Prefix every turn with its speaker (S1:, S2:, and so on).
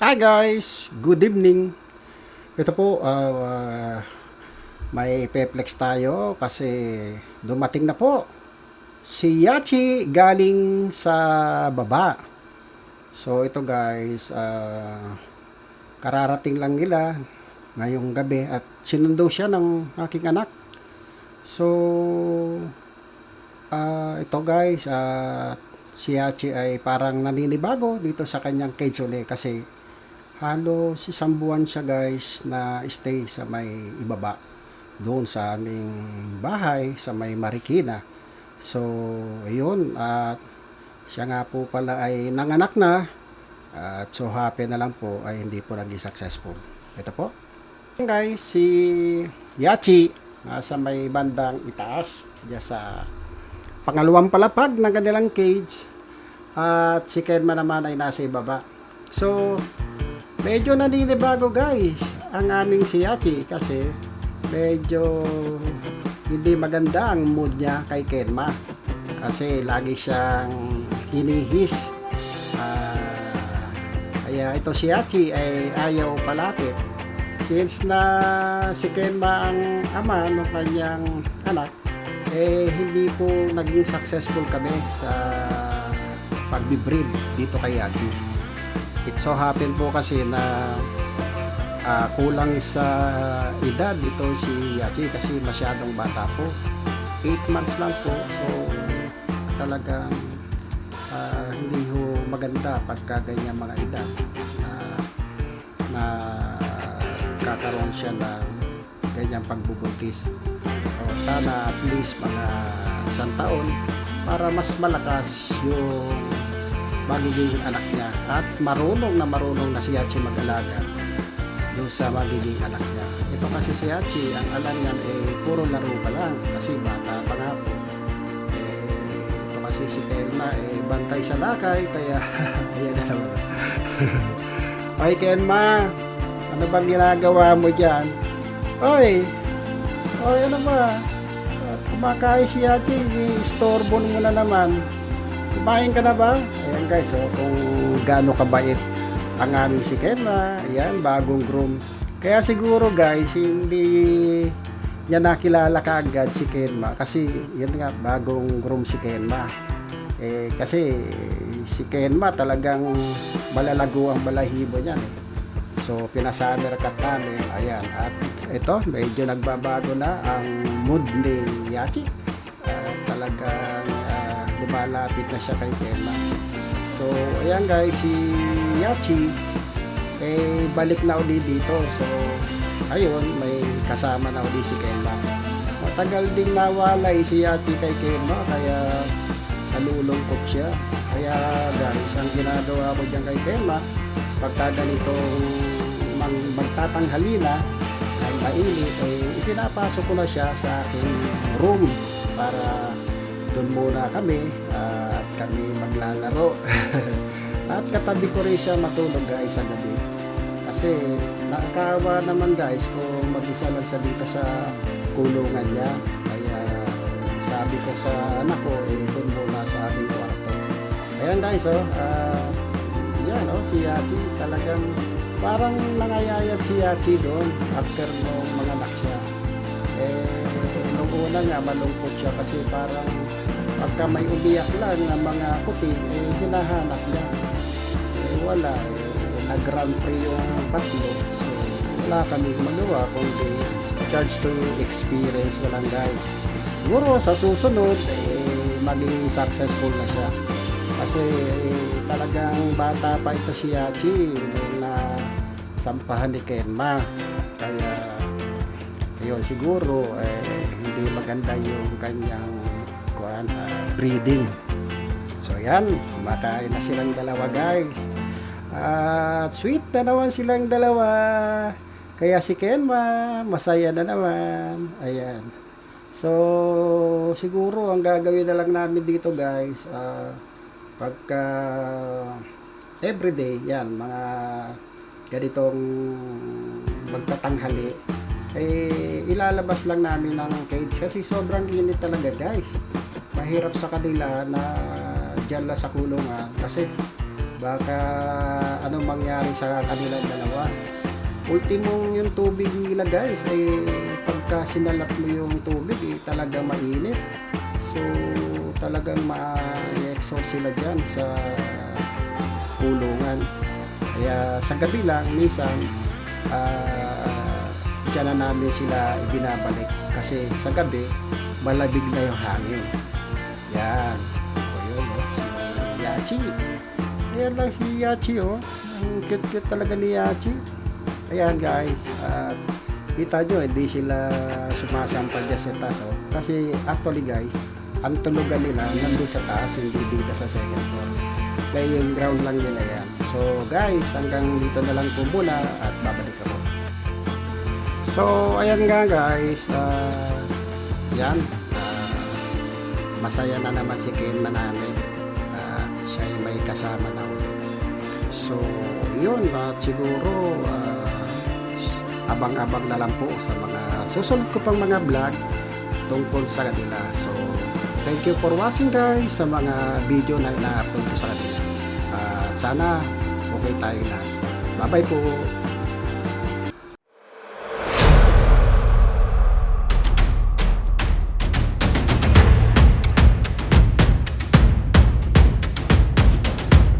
S1: Hi guys, good evening. Ito po, uh, uh, may peplex tayo kasi dumating na po si Yachi galing sa baba. So ito guys, uh, kararating lang nila ngayong gabi at sinundo siya ng aking anak. So ah, ito guys, uh, si Yachi ay parang naninibago dito sa kanyang cage uli kasi halos isang buwan siya guys na stay sa may ibaba doon sa aming bahay sa may Marikina. So, ayun at siya nga po pala ay nanganak na at so happy na lang po ay hindi po naging successful. Ito po. Guys, si Yachi nasa may bandang itaas diya sa pangalawang palapag ng kanilang cage at si Kenma naman ay nasa ibaba. So, medyo naninibago guys ang aming si Yachi kasi medyo hindi maganda ang mood niya kay Kenma. Kasi lagi siyang hinihis. Ah, kaya ito si Yachi ay ayaw palapit. Since na si Kenma ang ama ng kanyang anak eh hindi po naging successful kami sa pagbibreed dito kay Yachi it so happen po kasi na ah, kulang sa edad ito si Yachi kasi masyadong bata po. 8 months lang po. So talagang ah, hindi ho maganda pagka ganyan mga edad na, na kakaroon siya ng ganyang pagbubuntis. O sana at least mga isang taon para mas malakas yung magiging anak niya at marunong na marunong na si Yachi mag-alaga doon sa magiging anak niya. Ito kasi si Yachi, ang alam niyan eh puro laro pa lang kasi bata pa nga po. Eh, ito kasi si Telma eh bantay sa lakay kaya ayan na naman. Ay Kenma, ano bang ginagawa mo dyan? Oy, oy ano ba? Kumakain si Yachi, istorbo mo na naman. Kumain ka na ba? Ayan guys, oh, kung gaano kabait ang aming si Kenma. Ayan, bagong groom. Kaya siguro guys, hindi niya nakilala kaagad si Kenma kasi yun nga, bagong groom si Kenma. Eh, kasi si Kenma talagang malalago ang balahibo niyan. Eh. So, pinasummer cut namin. Ayan. At ito, medyo nagbabago na ang mood ni Yachi. Ah, talagang lumalapit na siya kay Kenma. So, ayan guys, si Yachi, eh, balik na uli dito. So, ayun, may kasama na uli si Kenma. Matagal ding nawalay si Yachi kay Kenma, kaya nalulungkot siya. Kaya guys, ang ginagawa ko dyan kay Kenma, pagka ganitong mag magtatanghali na, ay mainit, eh, ipinapasok ko na siya sa aking room para doon muna kami at kami maglalaro. at katabi ko rin siya matulog guys sa gabi. Kasi nakakawa naman guys kung mag-isa lang siya dito sa kulungan niya. Kaya sabi ko sa anak ko, eh doon muna sa aking kwarto. Ayan guys, oh, ah, yan oh, si Yachi talagang parang nangayayat si Yachi doon after nung mga anak siya. Una nga malungkot siya kasi parang pagka may umiyak lang ng mga puti, eh, hinahanap niya. Eh, wala. Eh, nag-grand prix yung tatlo. So, wala kami magawa kundi charge to experience na lang guys. Siguro sa susunod, eh, maging successful na siya. Kasi eh, talagang bata pa ito si Yachi na sampahan ni Kenma. Kaya ayun siguro eh, hindi maganda yung kanyang kuan ah, breeding. So yan, kumakain na silang dalawa guys. At sweet na naman silang dalawa. Kaya si Kenma, masaya na naman. Ayan. So, siguro ang gagawin na lang namin dito guys, ah, pagka everyday, yan, mga ganitong magtatanghali, eh, ilalabas lang namin ng cage kasi sobrang init talaga guys. Mahirap sa kanila na dyan lang sa kulungan kasi Baka anong mangyari sa kanilang dalawa. Ultimong yung tubig nila guys ay pagka sinalat mo yung tubig eh, talaga mainit. So talagang ma-exhaust sila dyan sa kulungan. Kaya sa gabi lang, minsan, ah dyan na namin sila ibinabalik. Kasi sa gabi, malabig na yung hangin. Yan. O yun, oh, si Yachi. Ayan lang si Yachi, oh. Ang cute-cute talaga ni Yachi. Ayan guys, at kita nyo, hindi sila sumasampal dyan sa taas, oh. Kasi actually guys, ang tulugan nila nandun sa taas, hindi dito sa second floor. Playing ground lang nila yan. So guys, hanggang dito na lang po muna at babalik ako. So, ayan nga guys, ah, yan, ah, masaya na naman si Ken Maname at siya ay may kasama na ulit. So, yun, at siguro, ah, abang-abang na lang po sa mga susunod ko pang mga vlog tungkol sa kanila. So, thank you for watching guys sa mga video na ina-upload ko sa kanila. At sana okay tayo na. Bye-bye po.